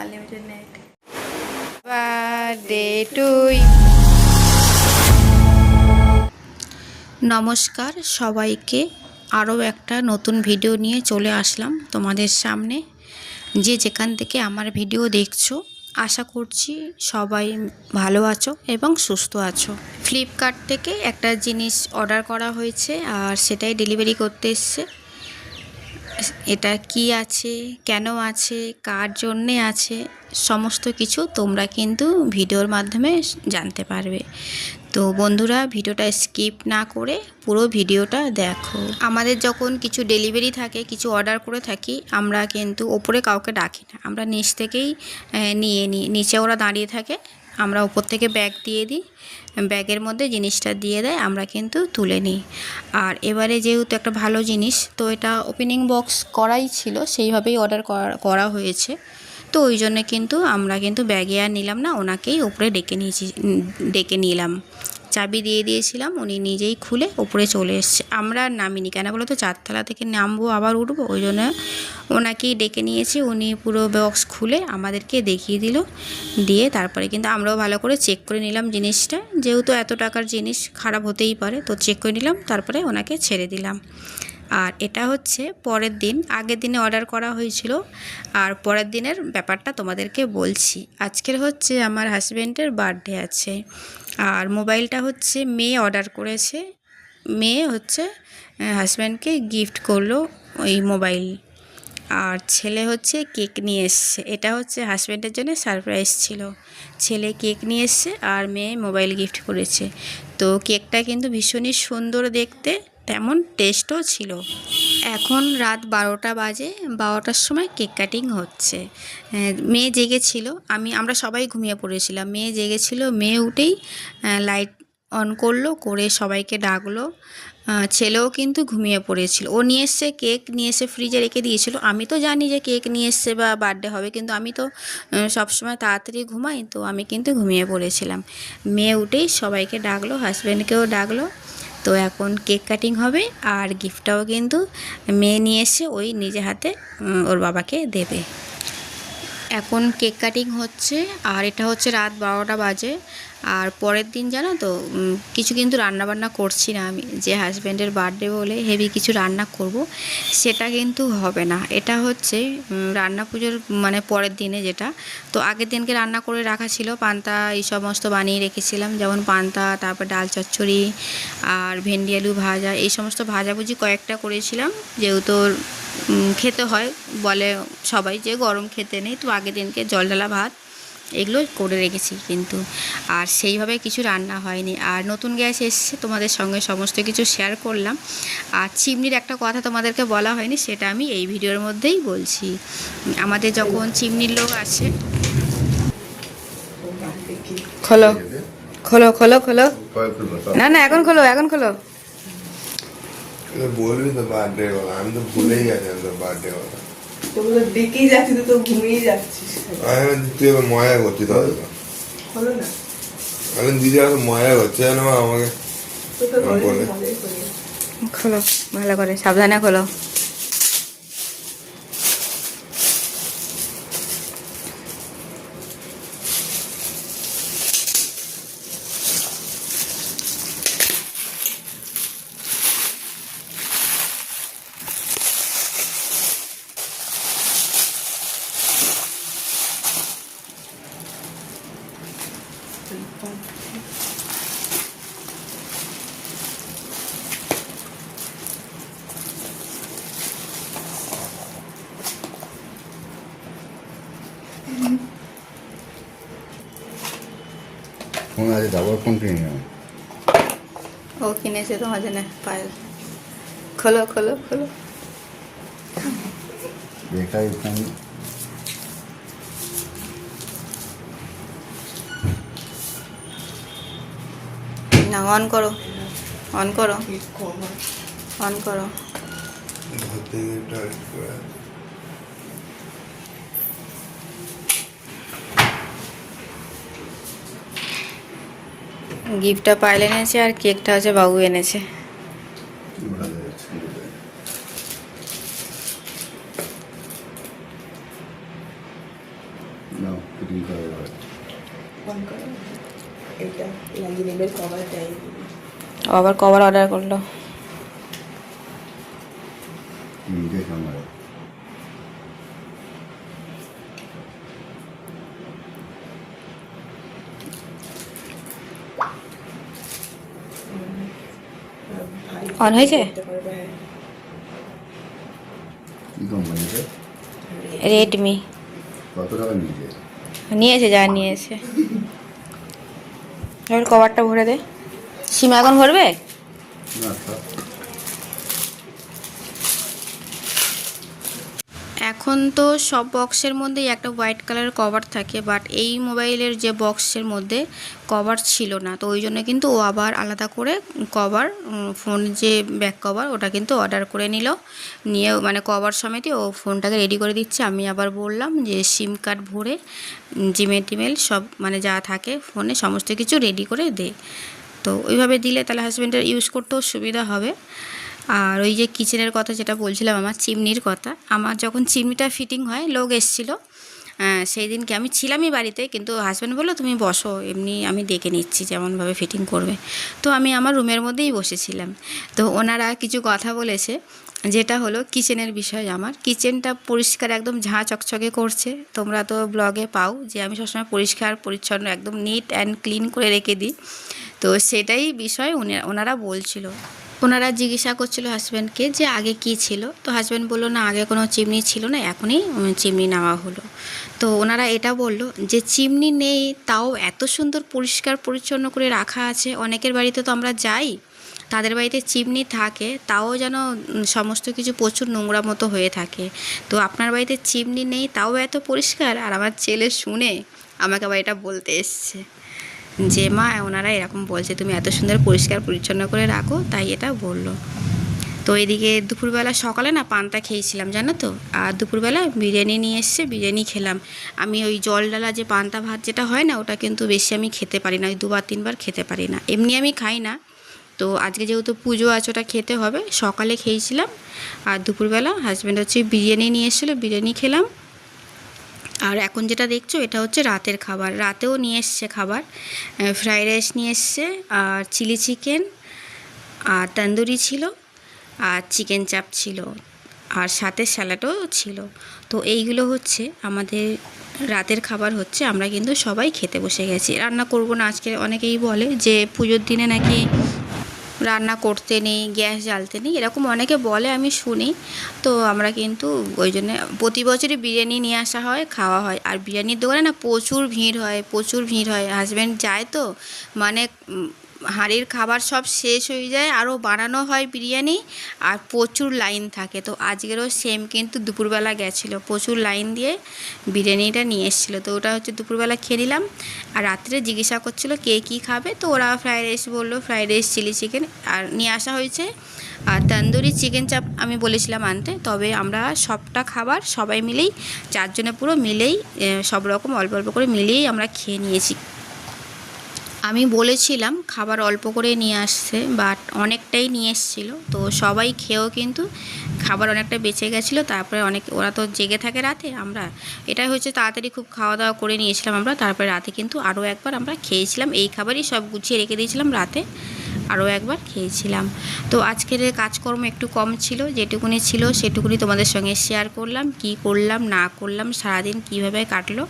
Unlimited net birthday to নমস্কার সবাইকে আরও একটা নতুন ভিডিও নিয়ে চলে আসলাম তোমাদের সামনে। যে যেখান থেকে আমার ভিডিও দেখছ আশা করছি সবাই ভালো আছো এবং সুস্থ আছো। ফ্লিপকার্ট থেকে একটা জিনিস অর্ডার করা হয়েছে আর সেটাই ডেলিভারি করতে এসছে। এটা কি আছে, কেন আছে, কার জন্যে আছে, সমস্ত কিছু তোমরা কিন্তু ভিডিওর মাধ্যমে জানতে পারবে। তো বন্ধুরা, ভিডিওটা স্কিপ না করে পুরো ভিডিওটা দেখো। আমাদের যখন কিছু ডেলিভারি থাকে, কিছু অর্ডার করে থাকি, আমরা কিন্তু ওপরে কাউকে ডাকি না। আমরা নিচ থেকেই নিয়ে নিই নিচে ওরা দাঁড়িয়ে থাকে আমরা উপর থেকে ব্যাগ দিয়ে দিই, ব্যাগের মধ্যে জিনিসটা দিয়ে দেয়, আমরা কিন্তু তুলে নিই। আর এবারে যেহেতু একটা ভালো জিনিস, তো এটা ওপেনিং বক্স করাই ছিল, সেইভাবেই অর্ডার করা হয়েছে। তো ওই জন্য কিন্তু আমরা কিন্তু ব্যাগে আর নিলাম না, ওনাকেই উপরে ডেকে নিয়েছি ডেকে নিলাম। চাবি দিয়ে দিয়েছিলাম, উনি নিজেই খুলে ওপরে চলে এসছে। আমরা আর নামিনি কেন বলো তো? চারতলা থেকে নামবো, আবার উঠবো, ওই জন্য ওনাকেই ডেকে নিয়েছি। উনি পুরো বক্স খুলে আমাদেরকে দেখিয়ে দিল, দিয়ে তারপরে কিন্তু আমরাও ভালো করে চেক করে নিলাম জিনিসটা। যেহেতু এত টাকার জিনিস খারাপ হতেই পারে, তো চেক করে নিলাম, তারপরে ওনাকে ছেড়ে দিলাম। আর এটা হচ্ছে পরের দিন। আগের দিনে অর্ডার করা হয়েছিল আর পরের দিনের ব্যাপারটা তোমাদেরকে বলছি। আজকের হচ্ছে আমার হাজব্যান্ডের বার্থডে আছে আর মোবাইলটা হচ্ছে মেয়ে অর্ডার করেছে। মেয়ে হচ্ছে হাজব্যান্ডকে গিফট করল ওই মোবাইল। আর ছেলে হচ্ছে কেক নিয়ে এসছে। এটা হচ্ছে হাজব্যান্ডের জন্য সারপ্রাইজ ছিল। ছেলে কেক নিয়ে এসছে আর মেয়ে মোবাইল গিফট করেছে। তো কেকটা কিন্তু ভীষণই সুন্দর দেখতে। তেমন টেস্টও ছিল। এখন রাত বারোটা বাজে, বারোটার সময় কেক কাটিং হচ্ছে। মেয়ে জেগেছিল, আমি, আমরা সবাই ঘুমিয়ে পড়েছিলাম। মেয়ে জেগেছিল, মেয়ে উঠেই লাইট অন করল, করে সবাইকে ডাকলো। ছেলেও কিন্তু ঘুমিয়ে পড়েছিল। ও নিয়ে এসছে কেক, নিয়ে এসে ফ্রিজে রেখে দিয়েছিল। আমি তো জানি যে কেক নিয়ে এসছে বা বার্থডে হবে, কিন্তু আমি তো সবসময় তাড়াতাড়ি ঘুমাই, তো আমি কিন্তু ঘুমিয়ে পড়েছিলাম। মেয়ে উঠেই সবাইকে ডাকলো হাজব্যান্ডকেও ডাকলো। তো এখন কেক কাটিং হবে আর গিফটটাও কিন্তু মেয়ে নিয়ে এসে ওই নিজে হাতে ওর বাবাকে দেবে। এখন কেক কাটিং হচ্ছে, আর এটা হচ্ছে রাত বারোটা বাজে। আর পরের দিন জানো তো কিছু কিন্তু রান্না বান্না করছি না আমি। যে হাজব্যান্ডের বার্থডে বলে হেভি কিছু রান্না করব, সেটা কিন্তু হবে না। এটা হচ্ছে রান্না পুজোর মানে পরের দিনে যেটা। তো আগের দিনকে রান্না করে রাখা ছিল, পান্তা এই সমস্ত বানিয়ে রেখেছিলাম। যেমন পান্তা, তারপর ডাল চচ্চড়ি, আর ভেন্ডি আলু ভাজা, এই সমস্ত ভাজাভুজি কয়েকটা করেছিলাম। যেহেতু খেতে হয়। বলে সবাই যে গরম খেতে নেই তো আগের দিনকে জল ঢালা ভাত এগুলো করে রেখেছি কিন্তু। আর সেইভাবে কিছু রান্না হয়নি। আর নতুন গ্যাস এসছে তোমাদের সঙ্গে সমস্ত কিছু শেয়ার করলাম। আর চিমনির একটা কথা তোমাদেরকে বলা হয়নি সেটা আমি এই ভিডিওর মধ্যেই বলছি। আমাদের যখন চিমনির লোক আছে খোলো। খোলো খোলো খোলো। না না এখন খোলো এখন খোলো। বলবি তো বার্থডে কথা আমি তো ভুলেই গেছি আমি তো বার্থডে কথা যাচ্ছি তুই তো ঘুমিয়ে যাচ্ছিস আমি তুই এবার মজা করছিস তাহলে তো হলো না আমি দিদি এখন মজা করছে জানো আমাকে খোলো ভালো করে সাবধানে খোলো ফোন আছে তারপর ফোন কিনে নিলাম ও কিনেছে তোমার জন্য পায়েল খোলো খোলো খোলো বেকার না অন করো অন করো। অন করো। গিফটটা পায়েল এনেছে আর কেকটা হচ্ছে বাবু এনেছে এটা লাগিয়ে নেবে কভার দেয় আবার কভার অর্ডার করল। On হয়েছে? হ্যাঁ রেডমি কত টাকা নিয়েছে? নিয়েছে যা নিয়েছে। কভারটা ভরে দে। সীমা এখন ভরবে না সব এখন তো সব বক্সের মধ্যেই একটা হোয়াইট কালারের কভার থাকে বাট এই মোবাইলের যে বক্সের মধ্যে কভার ছিল না। তো ওই জন্য কিন্তু ও আবার আলাদা করে কভার ফোন যে ব্যাক কভার ওটা কিন্তু অর্ডার করে নিল। নিয়ে মানে কভার সমেতই ও ফোনটাকে রেডি করে দিচ্ছে। আমি আবার বললাম যে সিম কার্ড ভরে জিমেল টিমেল সব মানে যা থাকে ফোনে সমস্ত কিছু রেডি করে দে। তো ওইভাবে দিলে তাহলে হাজব্যান্ডের ইউজ করতেও সুবিধা হবে। আর ওই যে কিচেনের কথা যেটা বলছিলাম আমার চিমনির কথা আমার যখন চিমনিটা ফিটিং হয় লোক এসেছিল। আহ, সেই দিনকে আমি ছিলামই বাড়িতে কিন্তু হাজব্যান্ড বলল তুমি বসো এমনি আমি ডেকে নিচ্ছি যেমনভাবে ফিটিং করবে। তো আমি আমার রুমের মধ্যেই বসেছিলাম। তো ওনারা কিছু কথা বলেছে যেটা হলো কিচেনের বিষয় আমার। কিচেনটা পরিষ্কার একদম ঝাঁ চকচকে করছে। তোমরা তো ব্লগে পাও যে আমি সবসময় পরিষ্কার পরিচ্ছন্ন একদম নিট অ্যান্ড ক্লিন করে রেখে দিই। তো সেটাই বিষয় ওনারা বলছিল। ওনারা জিজ্ঞাসা করছিল হাজব্যান্ডকে যে আগে কি ছিল? তো হাজব্যান্ড বলল, না, আগে কোনো চিমনি ছিল না, এখনই চিমনি নেওয়া হলো। তো ওনারা এটা বলল যে, চিমনি নেই, তাও এত সুন্দর পরিষ্কার পরিচ্ছন্ন করে রাখা আছে। অনেকের বাড়িতে তো আমরা যাই, তাদের বাড়িতে চিমনি থাকে, তাও যেন সমস্ত কিছু প্রচুর নোংরা মতো হয়ে থাকে। তো আপনার বাড়িতে চিমনি নেই, তাও এত পরিষ্কার? আর আমার ছেলে শুনে আমাকে আবার এটা বলতে এসছে। যে, মা, ওনারা এরকম বলছে, তুমি এত সুন্দর পরিষ্কার পরিচ্ছন্ন করে রাখো। তাই এটা বলল। তো এদিকে দুপুরবেলা সকালে না পান্তা খেয়েছিলাম, জানো তো? আর দুপুরবেলা বিরিয়ানি নিয়ে এসছে বিরিয়ানি খেলাম। আমি ওই জল ডালা যে পান্তা ভাত যেটা হয় না, ওটা কিন্তু বেশি আমি খেতে পারি না, ওই দুবার তিনবার খেতে পারি না। এমনি আমি খাই না। তো আজকে যেহেতু পুজো আছে, ওটা খেতে হবে। সকালে খেয়েছিলাম। আর দুপুরবেলা হাজব্যান্ড হচ্ছে বিরিয়ানি নিয়ে এসেছিল, বিরিয়ানি খেলাম। আর এখন যেটা দেখছ, এটা হচ্ছে রাতের খাবার। রাতেও নিয়ে এসছে খাবার। ফ্রাইড রাইস নিয়ে এসছে, আর চিলি চিকেন, আর তন্দুরি ছিল, আর চিকেন চাপ ছিল, আর সাথে স্যালাডও ছিল। তো এইগুলো হচ্ছে আমাদের রাতের খাবার হচ্ছে, আমরা কিন্তু সবাই খেতে বসে গেছি। রান্না করব না, আজকে অনেকেই বলে যে পুজোর দিনে নাকি রান্না করতে নেই, গ্যাস জ্বালতে নেই, এরকম অনেকে বলে, আমি শুনি। তো আমরা কিন্তু ওই জন্যে প্রতি বছরই বিরিয়ানি নিয়ে আসা হয়, খাওয়া হয়। আর বিরিয়ানির দোকানে না প্রচুর ভিড় হয়, প্রচুর ভিড় হয়। হাজব্যান্ড যায় তো মানে হাঁড়ির খাবার সব শেষ হয়ে যায়, আরও বানানো হয় বিরিয়ানি, আর প্রচুর লাইন থাকে। তো আজকেরও সেম কিন্তু দুপুরবেলা গেছিল, প্রচুর লাইন দিয়ে বিরিয়ানিটা নিয়ে এসেছিল। তো ওটা হচ্ছে দুপুরবেলা খেয়ে নিলাম, আর রাত্রে জিজ্ঞাসা করছিল কে কী খাবে, তো ওরা ফ্রাইড রাইস বলল ফ্রাইড রাইস চিলি চিকেন আর নিয়ে আসা হয়েছে। আর তন্দুরি চিকেন চাপ আমি বলেছিলাম আনতে, তবে আমরা সবটা খাবার সবাই মিলেই, চারজনে পুরো মিলেই সব রকম অল্প অল্প করে মিলিয়েই আমরা খেয়ে নিয়েছি। আমি বলেছিলাম খাবার অল্প করে নিয়ে আসছে বাট অনেকটাই নিয়ে এসেছিল। তো সবাই খেয়েও কিন্তু খাবার অনেকটা বেঁচে গেছিল, তারপরে অনেক, ওরা তো জেগে থাকে রাতে, আমরা এটাই হচ্ছে তাড়াতাড়ি খুব খাওয়া দাওয়া করে নিয়েছিলাম আমরা, তারপরে রাতে কিন্তু আরও একবার আমরা খেয়েছিলাম, এই খাবারই সব গুছিয়ে রেখে দিয়েছিলাম রাতে, আরও একবার খেয়েছিলাম। তো আজকের কাজকর্ম একটু কম ছিল, যেটুকুনি ছিল সেটুকুনি তোমাদের সঙ্গে শেয়ার করলাম, কি করলাম, না করলাম, সারাদিন কীভাবে কাটলো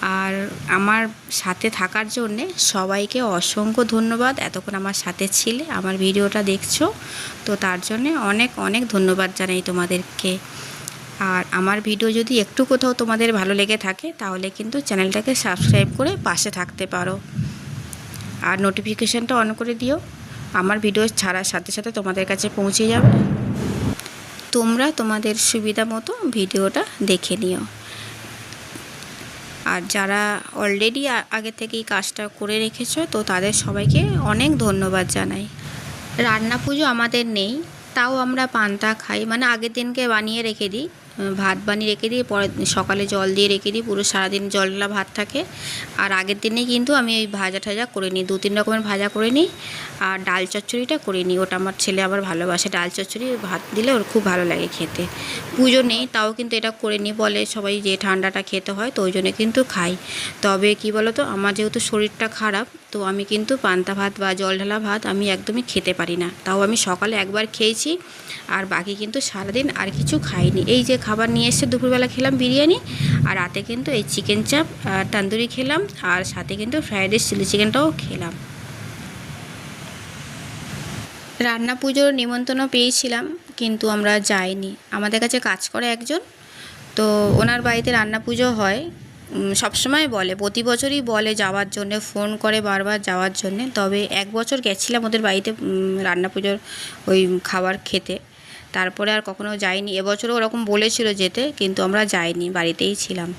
আর আমার সাথে থাকার জন্যে সবাইকে অসংখ্য ধন্যবাদ এতক্ষণ আমার সাথে ছিলে, আমার ভিডিওটা দেখছ। তো তার জন্যে অনেক অনেক ধন্যবাদ জানাই তোমাদেরকে। আর আমার ভিডিও যদি একটু কোথাও তোমাদের ভালো লেগে থাকে, তাহলে কিন্তু চ্যানেলটাকে সাবস্ক্রাইব করে পাশে থাকতে পারো। আর নোটিফিকেশানটা অন করে দিও, আমার ভিডিও ছাড়ার সাথে সাথে তোমাদের কাছে পৌঁছে যাবে। তোমরা তোমাদের সুবিধা মতো ভিডিওটা দেখে নিও। আর যারা অলরেডি আগে থেকেই কাজটা করে রেখেছো, তো তাদের সবাইকে অনেক ধন্যবাদ জানাই। রান্না পুজো আমাদের নেই, তাও আমরা পান্তা খাই মানে আগের দিনকে বানিয়ে রেখে দিই। ভাত বানিয়ে রেখে দিই পরে সকালে জল দিয়ে রেখে দিই, পুরো সারাদিন জললা ভাত থাকে। আর আগের দিনেই কিন্তু আমি ওই ভাজা ঠাজা করে নিই দু তিন রকমের ভাজা করে নিই আর ডাল চচ্চড়িটা করে নিই। ওটা আমার ছেলে আবার ভালোবাসে, ডাল চচ্চড়ি ভাত দিলে ওর খুব ভালো লাগে খেতে। পুজো নেই, তাও কিন্তু এটা করে নিই, বলে সবাই যে ঠান্ডাটা খেতে হয়, তো ওই জন্য কিন্তু খাই। তবে কি বলো তো আমার যেহেতু শরীরটা খারাপ তো আমি কিন্তু পান্তা ভাত বা জল ঢালা ভাত আমি একদমই খেতে পারি না। তাও আমি সকালে একবার খেয়েছি আর বাকি কিন্তু সারাদিন আর কিছু খাইনি। এই যে খাবার নিয়ে এসে দুপুরবেলা খেলাম বিরিয়ানি আর রাতে কিন্তু এই চিকেন চাপ আর তান্দুরি খেলাম আর সাথে কিন্তু ফ্রাইড রাইস চিলি চিকেনটাও খেলাম। রান্না পুজোর নিমন্ত্রণ পেয়েছিলাম কিন্তু আমরা যাইনি। আমাদের কাছে কাজ করে একজন। তো ওনার বাড়িতে রান্না পুজো হয়। সবসময় বলে, প্রতি বছরই বলে যাওয়ার জন্য, ফোন করে বারবার যাওয়ার জন্য। তবে এক বছর গেছিলাম ওদের বাড়িতে রান্না পুজোর ওই খাবার খেতে। তারপরে আর কখনো যাইনি। এবছরও ওরকম বলেছিল যেতে, কিন্তু আমরা যাইনি, বাড়িতেই ছিলাম।